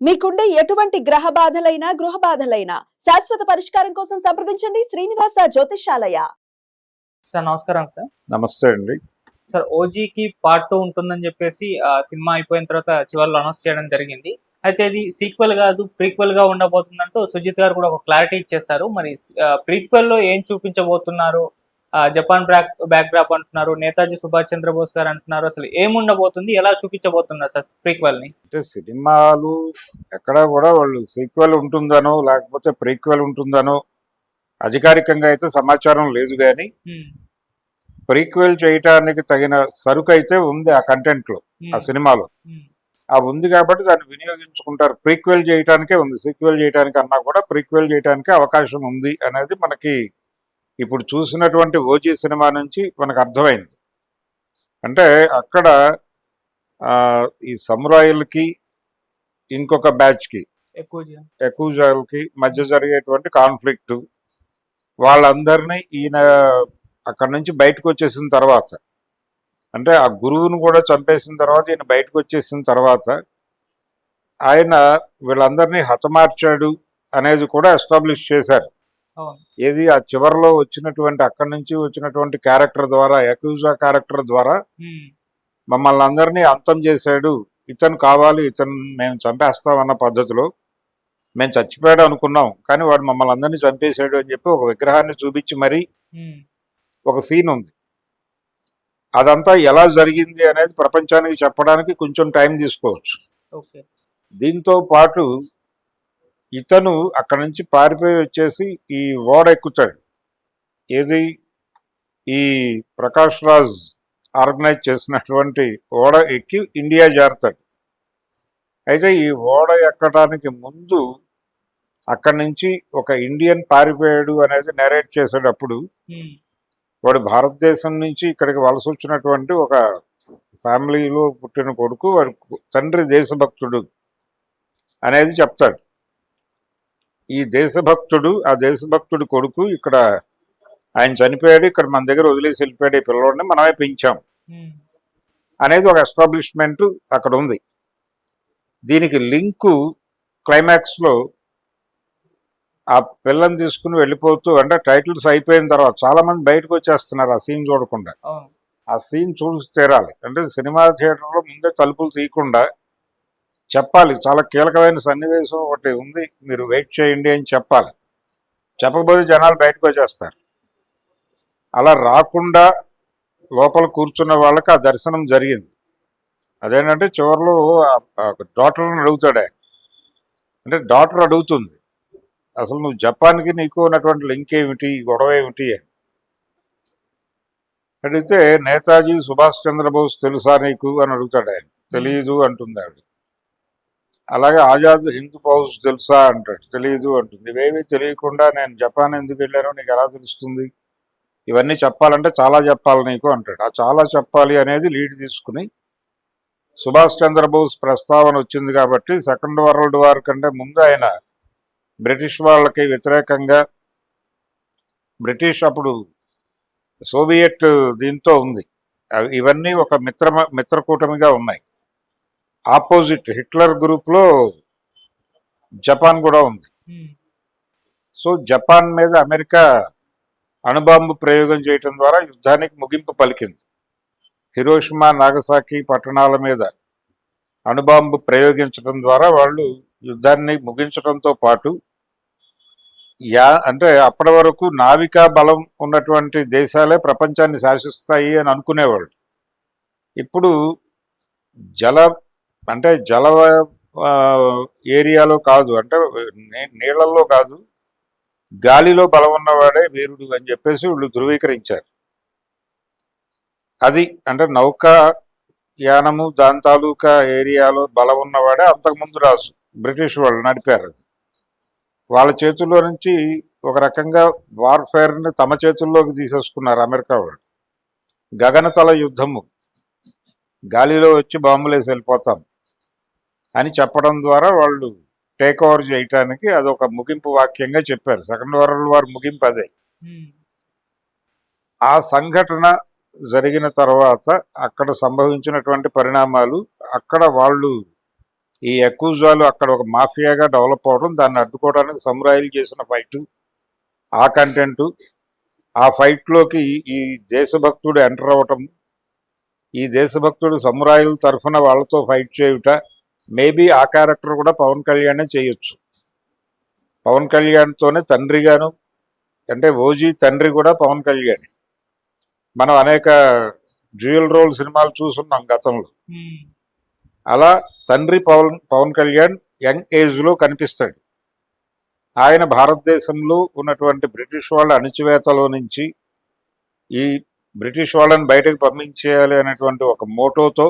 మీకుండే ఎటువంటి గ్రహ బాధలైనా గృహ బాధలైనా శాశ్వత పరిష్కారం కోసం సంప్రదించండి శ్రీనివాస జ్యోతిషాలయ సార్ నమస్కారం సార్. నమస్తే అండి. సార్ ఓజీకి పార్ట్ టూ ఉంటుందని చెప్పేసి ఆ సినిమా అయిపోయిన తర్వాత చివరిలో అనౌన్స్ చేయడం జరిగింది. అయితే ఇది సీక్వెల్ కాదు ప్రీక్వెల్గా ఉండబోతుందంటూ సుజిత్ గారు కూడా ఒక క్లారిటీ ఇచ్చేసారు మరి ప్రీక్వెల్లో ఏం చూపించబోతున్నారు? జపాన్ బ్యాక్ బ్యాక్ డ్రాప్ అంటున్నారు నేతాజీ సుభాష్ చంద్రబోస్ గారు అంటున్నారు అసలు ఏం ఉండబోతుంది ఎలా చూపించబోతున్నారు సార్ ప్రీక్వెల్ని? అంటే సినిమాలు ఎక్కడా కూడా వాళ్ళు సీక్వెల్ ఉంటుందనో లేకపోతే ప్రీక్వెల్ ఉంటుందనో అధికారికంగా అయితే సమాచారం లేదు కానీ ప్రీక్వెల్ చేయటానికి తగిన సరుకు అయితే ఉంది ఆ కంటెంట్లో ఆ సినిమాలో. ఆ ఉంది కాబట్టి దాన్ని వినియోగించుకుంటారు. ప్రీక్వెల్ చేయటానికే ఉంది. సీక్వెల్ చేయడానికి అన్నా కూడా ప్రీక్వెల్ చేయటానికి అవకాశం ఉంది అనేది మనకి ఇప్పుడు చూసినటువంటి ఓజీ సినిమా నుంచి మనకు అర్థమైంది. అంటే అక్కడ ఈ సమురాయిలకి ఇంకొక బ్యాచ్కి ఎకూజాలకి మధ్య జరిగేటువంటి కాన్ఫ్లిక్ట్ వాళ్ళందరినీ ఈయన అక్కడ నుంచి బయటకు వచ్చేసిన తర్వాత అంటే ఆ గురువును కూడా చంపేసిన తర్వాత ఈయన బయటకు వచ్చేసిన తర్వాత ఆయన వీళ్ళందరినీ హతమార్చాడు అనేది కూడా ఎస్టాబ్లిష్ చేశారు. ఏది ఆ చివరిలో వచ్చినటువంటి అక్కడి నుంచి వచ్చినటువంటి క్యారెక్టర్ ద్వారా ఎక్యూజా క్యారెక్టర్ ద్వారా మమ్మల్ని అందరినీ అంతం చేశాడు. ఇతను కావాలి ఇతను మేము చంపేస్తామన్న పద్ధతిలో మేము చచ్చిపోయాడు అనుకున్నాం. కానీ వాడు మమ్మల్ని అందరినీ చంపేశాడు అని చెప్పి ఒక విగ్రహాన్ని చూపించి మరీ ఒక సీన్ ఉంది. అదంతా ఎలా జరిగింది అనేది ప్రపంచానికి చెప్పడానికి కొంచెం టైం తీసుకోవచ్చు. దీంతో పాటు ఇతను అక్కడి నుంచి పారిపోయి వచ్చేసి ఈ ఓడ ఎక్కుతాడు. ఏది? ఈ ప్రకాష్ రాజ్ ఆర్గనైజ్ చేసినటువంటి ఓడ ఎక్కి ఇండియా చేరతాడు అయితే ఈ ఓడ ఎక్కడానికి ముందు అక్కడి నుంచి ఒక ఇండియన్ పారిపోయాడు అనేది నెరేట్ చేసేటప్పుడు వాడు భారతదేశం నుంచి ఇక్కడికి వలస వచ్చినటువంటి ఒక ఫ్యామిలీలో పుట్టిన కొడుకు వాడి తండ్రి దేశభక్తుడు అనేది చెప్తాడు. ఈ దేశభక్తుడు ఆ దేశభక్తుడి కొడుకు ఇక్కడ ఆయన చనిపోయాడు ఇక్కడ మన దగ్గర వదిలేసి వెళ్ళిపోయాడు ఈ పిల్లోడిని మనమే పెంచాం. అనేది ఒక ఎస్టాబ్లిష్మెంట్ అక్కడ ఉంది. దీనికి లింకు క్లైమాక్స్లో ఆ పిల్లని తీసుకుని వెళ్ళిపోతూ అంటే టైటిల్స్ అయిపోయిన తర్వాత చాలా మంది బయటకు వచ్చేస్తున్నారు ఆ సీన్ చూడకుండా. ఆ సీన్ చూసి తీరాలి. అంటే సినిమా థియేటర్లో ముందే తలుపులు తీయకుండా చెప్పాలి. చాలా కీలకమైన సన్నివేశం ఒకటి ఉంది. మీరు వెయిట్ చేయండి అని చెప్పాలి. చెప్పకపోతే జనాలు బయటకు వచ్చేస్తారు. అలా రాకుండా లోపల కూర్చున్న వాళ్ళకి ఆ దర్శనం జరిగింది. అదేంటంటే చివరిలో డాక్టర్ని అడుగుతాడే అంటే డాక్టర్ అడుగుతుంది అసలు నువ్వు జపాన్కి నీకు ఉన్నటువంటి లింక్ ఏమిటి? గొడవ ఏమిటి? అని. అడిగితే నేతాజీ సుభాష్ చంద్రబోస్ తెలుసా నీకు? అని అడుగుతాడు ఆయన. తెలియదు అంటుంది ఆవిడ. అలాగే ఆజాద్ హింద్ ఫౌజ్ తెలుసా అంటాడు. తెలియదు అంటుంది. ఇవేవి తెలియకుండా నేను జపాన్ ఎందుకు వెళ్ళానో నీకు ఎలా తెలుస్తుంది? ఇవన్నీ చెప్పాలంటే చాలా చెప్పాలి నీకు అంటాడు. ఆ చాలా చెప్పాలి అనేది లీడ్ తీసుకుని సుభాష్ చంద్రబోస్ ప్రస్తావన వచ్చింది కాబట్టి సెకండ్ వరల్డ్ వార్ కంటే ముందు ఆయన బ్రిటిష్ వాళ్ళకి వ్యతిరేకంగా బ్రిటిష్ అప్పుడు సోవియట్ దీంతో ఉంది. అవి- ఇవన్నీ ఒక మిత్ర మిత్రకూటమిగా ఉన్నాయి. ఆపోజిట్ హిట్లర్ గ్రూప్లో జపాన్ కూడా ఉంది. సో జపాన్ మీద అమెరికా అణుబాంబు ప్రయోగం చేయటం ద్వారా యుద్ధానికి ముగింపు పలికింది. హిరోషిమా నాగసాకి పట్టణాల మీద అణుబాంబు ప్రయోగించడం ద్వారా వాళ్ళు యుద్ధాన్ని ముగించడంతో పాటు యా అంటే అప్పటి వరకు నావికా బలం ఉన్నటువంటి దేశాలే ప్రపంచాన్ని శాసిస్తాయి అని అనుకునేవాళ్ళు. ఇప్పుడు జల అంటే జల ఏరియాలో కాదు. అంటే నీళ్ళల్లో కాదు. గాలిలో బలం ఉన్నవాడే వీరుడు అని చెప్పేసి వీళ్ళు ధృవీకరించారు. అది అంటే నౌక యానము దాని తాలూకా ఏరియాలో బలం ఉన్నవాడే అంతకుముందు రాసు. బ్రిటిష్ వాళ్ళు నడిపారు అది. వాళ్ళ చేతుల్లో నుంచి ఒక రకంగా వార్ఫేర్ని తమ చేతుల్లోకి తీసేసుకున్నారు అమెరికా వాళ్ళు. గగనతల యుద్ధము. గాలిలో వచ్చి బాంబులేసి వెళ్ళిపోతాం. అని చెప్పడం ద్వారా వాళ్ళు టేక్ ఓవర్ చేయటానికి అదొక ముగింపు వాక్యంగా చెప్పారు. సెకండ్ వరల్డ్ వార్ ముగింపు అదే. ఆ సంఘటన జరిగిన తర్వాత అక్కడ సంభవించినటువంటి పరిణామాలు అక్కడ వాళ్ళు ఈ ఎక్కువజాలు అక్కడ ఒక మాఫియాగా డెవలప్ అవడం దాన్ని అడ్డుకోవడానికి సమురాయిలు చేసిన ఫైట్ ఆ కంటెంట్ ఆ ఫైట్లోకి ఈ దేశభక్తుడు ఎంటర్ అవ్వటం ఈ దేశభక్తుడు సమురాయిల తరఫున వాళ్ళతో ఫైట్ చేయుట మేబీ ఆ క్యారెక్టర్ కూడా పవన్ కళ్యాణే చేయొచ్చు. పవన్ కళ్యాణ్తోనే తండ్రిగాను అంటే ఓజీ తండ్రి కూడా పవన్ కళ్యాణ్. మనం అనేక డ్యూయల్ రోల్ సినిమాలు చూస్తున్నాం గతంలో. అలా తండ్రి పవన్ పవన్ కళ్యాణ్ యంగ్ ఏజ్లో కనిపిస్తాడు. ఆయన భారతదేశంలో ఉన్నటువంటి బ్రిటిష్ వాళ్ళ అణిచివేతలో నుంచి ఈ బ్రిటిష్ వాళ్ళని బయటకు పంపించేయాలి అనేటువంటి ఒక మోటోతో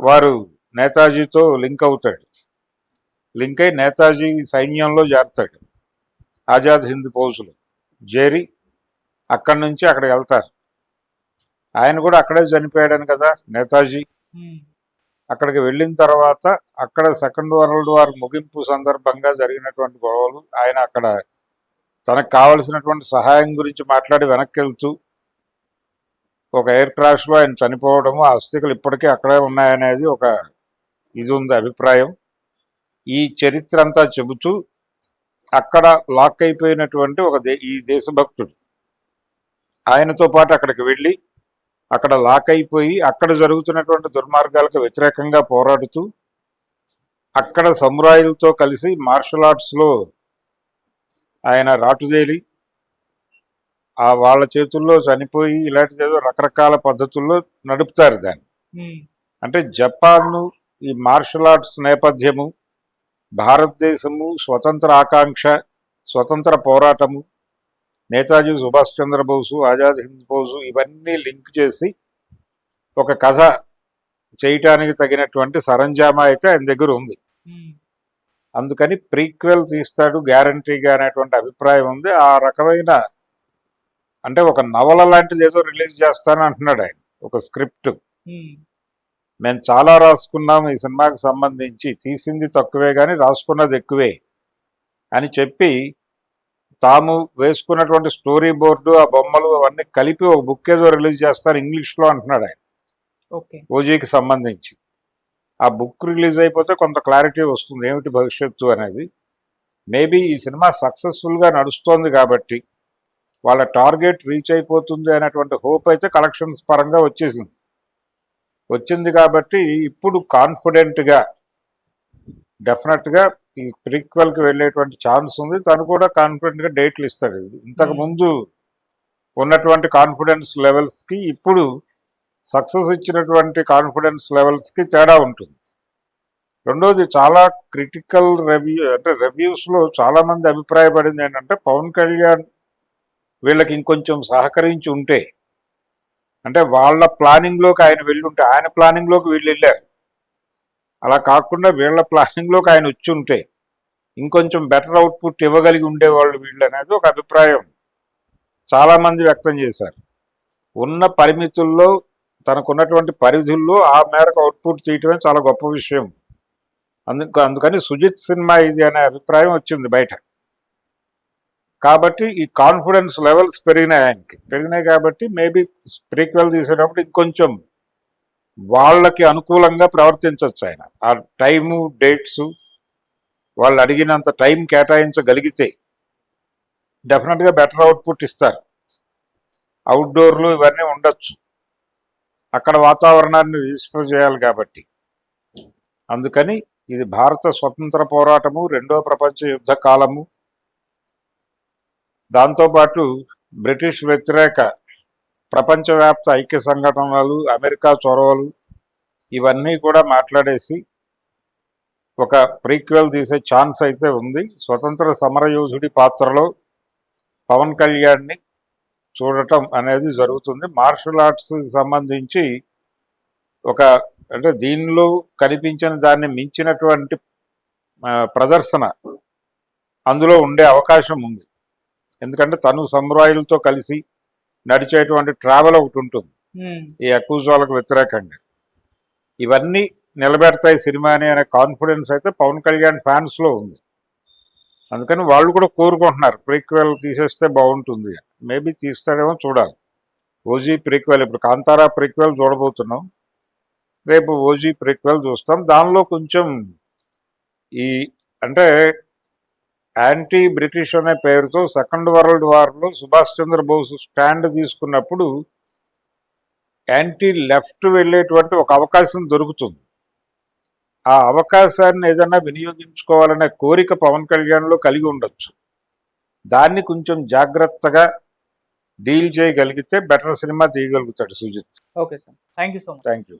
వారు నేతాజీతో లింక్ అవుతాడు. లింక్ అయి నేతాజీ సైన్యంలో చేరతాడు. ఆజాద్ హింద్ ఫౌజ్లో. చేరి అక్కడి నుంచి అక్కడికి వెళ్తారు. ఆయన కూడా అక్కడే చనిపోయాడని కదా నేతాజీ. అక్కడికి వెళ్ళిన తర్వాత అక్కడ సెకండ్ వరల్డ్ వార్ ముగింపు సందర్భంగా జరిగినటువంటి గొడవలు ఆయన అక్కడ తనకు కావలసినటువంటి సహాయం గురించి మాట్లాడి వెనక్కి వెళ్తూ ఒక ఎయిర్ క్రాష్లో ఆయన చనిపోవడము ఆ అస్థికలు ఇప్పటికీ అక్కడే ఉన్నాయనేది ఒక ఇది ఉంది అభిప్రాయం. ఈ చరిత్ర అంతా చెబుతూ అక్కడ లాక్ అయిపోయినటువంటి ఒక దే ఈ దేశభక్తుడు ఆయనతో పాటు అక్కడికి వెళ్ళి అక్కడ లాక్ అయిపోయి అక్కడ జరుగుతున్నటువంటి దుర్మార్గాలకు వ్యతిరేకంగా పోరాడుతూ అక్కడ సమురాయిలతో కలిసి మార్షల్ ఆర్ట్స్లో ఆయన రాటుదేలి ఆ వాళ్ళ చేతుల్లో చనిపోయి ఇలాంటి ఏదో రకరకాల పద్ధతుల్లో నడుపుతారు దాన్ని. అంటే జపాన్ ఈ మార్షల్ ఆర్ట్స్ నేపథ్యము భారతదేశము స్వతంత్ర ఆకాంక్ష స్వతంత్ర పోరాటము నేతాజీ సుభాష్ చంద్రబోసు ఆజాద్ హింద్ ఫౌజు ఇవన్నీ లింక్ చేసి ఒక కథ చేయటానికి తగినటువంటి సరంజామా అయితే ఆయన దగ్గర ఉంది. అందుకని ప్రీక్వెల్ తీస్తాడు గ్యారంటీగా అనేటువంటి అభిప్రాయం ఉంది. ఆ రకమైన అంటే ఒక నవల లాంటిది ఏదో రిలీజ్ చేస్తాను అంటున్నాడు ఆయన ఒక స్క్రిప్ట్. మేము చాలా రాసుకున్నాం ఈ సినిమాకి సంబంధించి. తీసింది తక్కువే కానీ రాసుకున్నది ఎక్కువే అని చెప్పి తాము వేసుకున్నటువంటి స్టోరీ బోర్డు ఆ బొమ్మలు అవన్నీ కలిపి ఒక బుక్ ఏదో రిలీజ్ చేస్తారు ఇంగ్లీష్లో అంటున్నాడు ఆయన. ఓకే. ఓజీకి సంబంధించి. ఆ బుక్ రిలీజ్ అయిపోతే కొంత క్లారిటీ వస్తుంది. ఏమిటి భవిష్యత్తు అనేది? మేబీ ఈ సినిమా సక్సెస్ఫుల్గా నడుస్తోంది కాబట్టి వాళ్ళ టార్గెట్ రీచ్ అయిపోతుంది అనేటువంటి హోప్ అయితే కలెక్షన్స్ పరంగా వచ్చేసింది. వచ్చింది కాబట్టి ఇప్పుడు కాన్ఫిడెంట్గా డెఫినెట్గా ఈ ప్రీక్వెల్కి వెళ్ళేటువంటి ఛాన్స్ ఉంది. తను కూడా కాన్ఫిడెంట్గా డేట్లు ఇస్తాడు. ఇంతకు ముందు ఉన్నటువంటి కాన్ఫిడెన్స్ లెవెల్స్కి ఇప్పుడు సక్సెస్ ఇచ్చినటువంటి కాన్ఫిడెన్స్ లెవెల్స్కి తేడా ఉంటుంది. రెండోది చాలా క్రిటికల్ రివ్యూ అంటే రివ్యూస్లో చాలామంది అభిప్రాయపడింది ఏంటంటే పవన్ కళ్యాణ్ వీళ్ళకి ఇంకొంచెం సహకరించి ఉంటే అంటే వాళ్ళ ప్లానింగ్లోకి ఆయన వెళ్ళి ఉంటే ఆయన ప్లానింగ్లోకి వీళ్ళు వెళ్ళారు. అలా కాకుండా వీళ్ళ ప్లానింగ్లోకి ఆయన వచ్చి ఉంటే ఇంకొంచెం బెటర్ అవుట్పుట్ ఇవ్వగలిగి ఉండేవాళ్ళు వీళ్ళు అనేది ఒక అభిప్రాయం చాలామంది వ్యక్తం చేశారు. ఉన్న పరిమితుల్లో తనకున్నటువంటి పరిధుల్లో ఆ మేరకు అవుట్పుట్ చేయటమే చాలా గొప్ప విషయం. అందుకు అందుకని సుజిత్ సినిమా ఇది అనే అభిప్రాయం వచ్చింది బయట. కాబట్టి ఈ కాన్ఫిడెన్స్ లెవెల్స్ పెరిగినాయి ఆయనకి. పెరిగినాయి కాబట్టి మేబీ ప్రీక్వెల్ తీసేటప్పుడు ఇంకొంచెం వాళ్ళకి అనుకూలంగా ప్రవర్తించవచ్చు ఆయన. ఆ టైము డేట్స్ వాళ్ళు అడిగినంత టైం కేటాయించగలిగితే డెఫినెట్గా బెటర్ అవుట్పుట్ ఇస్తారు. అవుట్డోర్లు ఇవన్నీ ఉండొచ్చు. అక్కడ వాతావరణాన్ని రిజిస్టర్ చేయాలి కాబట్టి. అందుకని ఇది భారత స్వతంత్ర పోరాటము రెండో ప్రపంచ యుద్ధ కాలము దాంతోపాటు బ్రిటిష్ వ్యతిరేక ప్రపంచవ్యాప్త ఐక్య సంఘటనలు అమెరికా చొరవలు ఇవన్నీ కూడా మాట్లాడేసి ఒక ప్రీక్వెల్ తీసే ఛాన్స్ అయితే ఉంది. స్వతంత్ర సమరయోధుడి పాత్రలో పవన్ కళ్యాణ్ని చూడటం అనేది జరుగుతుంది. మార్షల్ ఆర్ట్స్కి సంబంధించి ఒక అంటే దీనిలో కనిపించిన దాన్ని మించినటువంటి ప్రదర్శన అందులో ఉండే అవకాశం ఉంది. ఎందుకంటే తను సమురాయిలతో కలిసి నడిచేటువంటి ట్రావెల్ ఒకటి ఉంటుంది. ఈ అక్యూజాలకు వ్యతిరేకంగా. ఇవన్నీ నిలబెడతాయి సినిమాని అనే కాన్ఫిడెన్స్ అయితే పవన్ కళ్యాణ్ ఫ్యాన్స్లో ఉంది. అందుకని వాళ్ళు కూడా కోరుకుంటున్నారు ప్రీక్వెల్ తీసేస్తే బాగుంటుంది. మేబీ తీస్తాడేమో చూడాలి. ఓజీ ప్రీక్వెల్ ఇప్పుడు కాంతారా ప్రీక్వెల్ చూడబోతున్నాం. రేపు ఓజీ ప్రిక్వెల్ చూస్తాం. దానిలో కొంచెం ఈ అంటే యాంటీ బ్రిటిష్ అనే పేరుతో సెకండ్ వరల్డ్ వార్లో సుభాష్ చంద్రబోస్ స్టాండ్ తీసుకున్నప్పుడు యాంటీ లెఫ్ట్ వెళ్ళేటువంటి ఒక అవకాశం దొరుకుతుంది. ఆ అవకాశాన్ని ఏదైనా వినియోగించుకోవాలనే కోరిక పవన్ కళ్యాణ్లో కలిగి ఉండొచ్చు. దాన్ని కొంచెం జాగ్రత్తగా డీల్ చేయగలిగితే better cinema తీయగలుగుతాడు Sujith. Okay sir. Thank you so much. Thank you